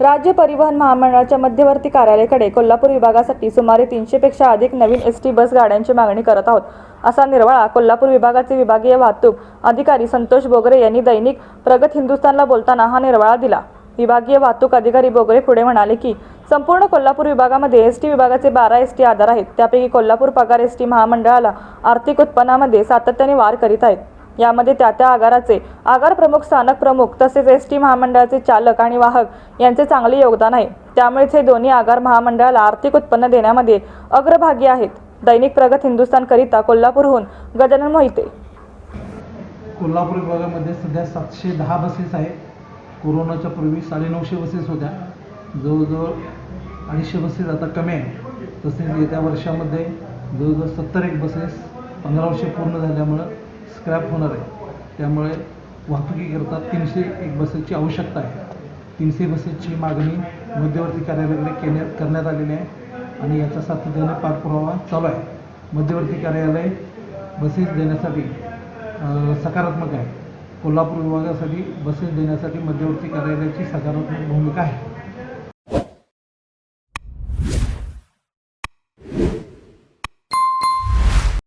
राज्य परिवहन महामंडळाच्या मध्यवर्ती कार्यालयाकडे कोल्हापूर विभागासाठी सुमारे तीनशेपेक्षा अधिक नवीन एस टी बस गाड्यांची मागणी करत आहोत. असा निर्वाळा कोल्हापूर विभागाचे विभागीय वाहतूक अधिकारी संतोष बोगरे यांनी दैनिक प्रगत हिंदुस्थानला बोलताना हा निर्वाळा दिला. विभागीय वाहतूक अधिकारी बोगरे पुढे म्हणाले की संपूर्ण कोल्हापूर विभागामध्ये एस टी विभागाचे बारा एस टी आधार आहेत. त्यापैकी कोल्हापूर पगार एस टी महामंडळाला आर्थिक उत्पन्नामध्ये सातत्याने वाढ करीत आहेत. यामध्ये त्या त्या आगाराचे आगार प्रमुख स्थानक प्रमुख तसेच एस टी महामंडळाचे चालक आणि वाहक यांचे चांगले योगदान आहे. त्यामुळेच हे दोन्ही आगार महामंडळाला आर्थिक उत्पन्न देण्यामध्ये अग्रभागी आहेत. दैनिक प्रगत हिंदुस्थानकरिता कोल्हापूरहून गजानन मोहिते. कोल्हापूर विभागामध्ये सध्या सातशे दहा बसेस आहेत. कोरोनाच्या पूर्वी साडेनऊशे बसेस होत्या. जवळजवळ अडीचशे बसेस आता कमी आहे तसेच येत्या वर्षामध्ये जवळजवळ सत्तर एक बसेस पंधराशे पूर्ण झाल्यामुळं स्क्रॅप होणार आहे. त्यामुळे वाहतुकीकरता तीनशे एक बसेसची आवश्यकता आहे. तीनशे बसेसची मागणी मध्यवर्ती कार्यालयाकडे केण्यात करण्यात आलेली आहे आणि याचा सातत्याने पाठपुरावा चालू आहे. मध्यवर्ती कार्यालय बसेस देण्यासाठी सकारात्मक आहे. कोल्हापूर विभागासाठी बसेस देण्यासाठी मध्यवर्ती कार्यालयाची सकारात्मक भूमिका आहे.